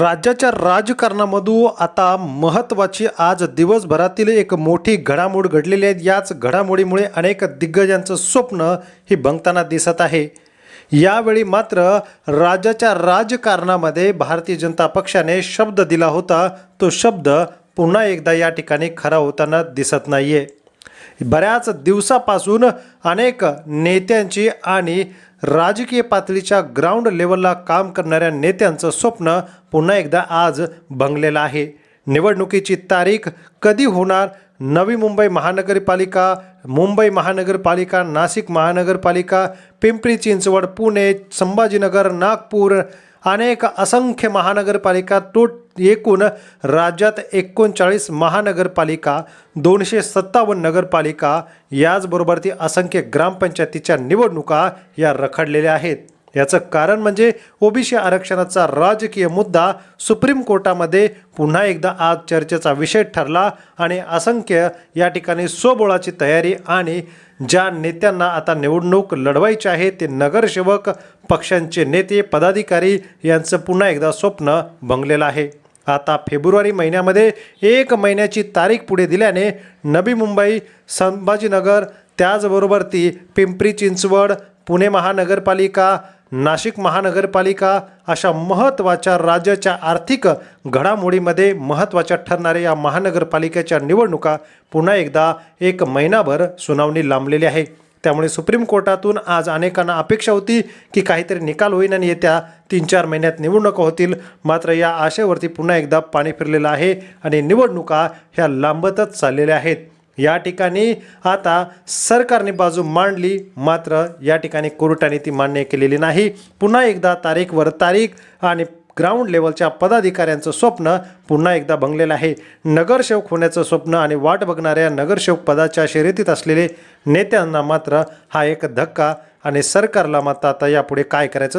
राज्याच्या राजकारणामधून आता महत्त्वाची आज दिवसभरातील एक मोठी घडामोड घडलेली आहे. याच घडामोडीमुळे अनेक दिग्गजांचं स्वप्न ही बंगताना दिसत आहे. यावेळी मात्र राज्याच्या राजकारणामध्ये भारतीय जनता पक्षाने शब्द दिला होता. तो शब्द पुन्हा एकदा या ठिकाणी खरा होताना दिसत नाही आहे बऱ्याच दिवसापासून अनेक नेत्यांची आणि राजकीय पातळीच्या ग्राउंड लेवलला काम करणाऱ्या नेत्यांचं स्वप्न पुन्हा एकदा आज भंगलेलं आहे. निवडणुकीची तारीख कधी होणार? नवी मुंबई महानगरपालिका मुंबई महानगरपालिका नाशिक महानगरपालिका पिंपरी चिंचवड पुणे संभाजीनगर नागपूर अनेक असंख्य महानगरपालिका तो एकूण राज्यात एकोणचाळीस महानगरपालिका दोनशे सत्तावन्न नगरपालिका याचबरोबर ती असंख्य ग्रामपंचायतीच्या निवडणुका या रखडलेल्या आहेत. याचं कारण म्हणजे ओबीसी आरक्षणाचा राजकीय मुद्दा सुप्रीम कोर्टामध्ये पुन्हा एकदा आज चर्चेचा विषय ठरला आणि असंख्य या ठिकाणी सोबोळाची तयारी आणि ज्या नेत्यांना आता निवडणूक लढवायची आहे ते नगरसेवक पक्षांचे नेते पदाधिकारी यांचं पुन्हा एकदा स्वप्न भंगलेलं आहे. आता फेब्रुवारी महिन्यामध्ये एक महिन्याची तारीख पुढे दिल्याने नवी मुंबई संभाजीनगर त्याचबरोबर ती पिंपरी चिंचवड पुणे महानगरपालिका नाशिक महानगरपालिका अशा महत्त्वाच्या राज्याच्या आर्थिक घडामोडीमध्ये महत्त्वाच्या ठरणाऱ्या या महानगरपालिकेच्या निवडणुका पुन्हा एकदा एक महिनाभर सुनावणी लांबलेली आहे. त्यामुळे सुप्रीम कोर्टातून आज अनेकांना अपेक्षा होती की काहीतरी निकाल होईल आणि येत्या तीन चार महिन्यात निवडणुका होतील. मात्र या आशेवरती पुन्हा एकदा पाणी फिरलेलं आहे आणि निवडणुका ह्या लांबतच चाललेल्या आहेत. या ठिकाणी आता सरकारने बाजू मांडली मात्र या ठिकाणी कोर्टाने ती मान्य केलेली नाही. पुन्हा एकदा तारीखवर तारीख आणि ग्राउंड लेवलच्या पदाधिकाऱ्यांचं स्वप्न पुन्हा एकदा भंगलेलं आहे. नगरसेवक होण्याचं स्वप्न आणि वाट बघणाऱ्या नगरसेवक पदाच्या शर्यतीत असलेले नेत्यांना मात्र हा एक धक्का आणि सरकारला मात्र आता यापुढे काय करायचं ते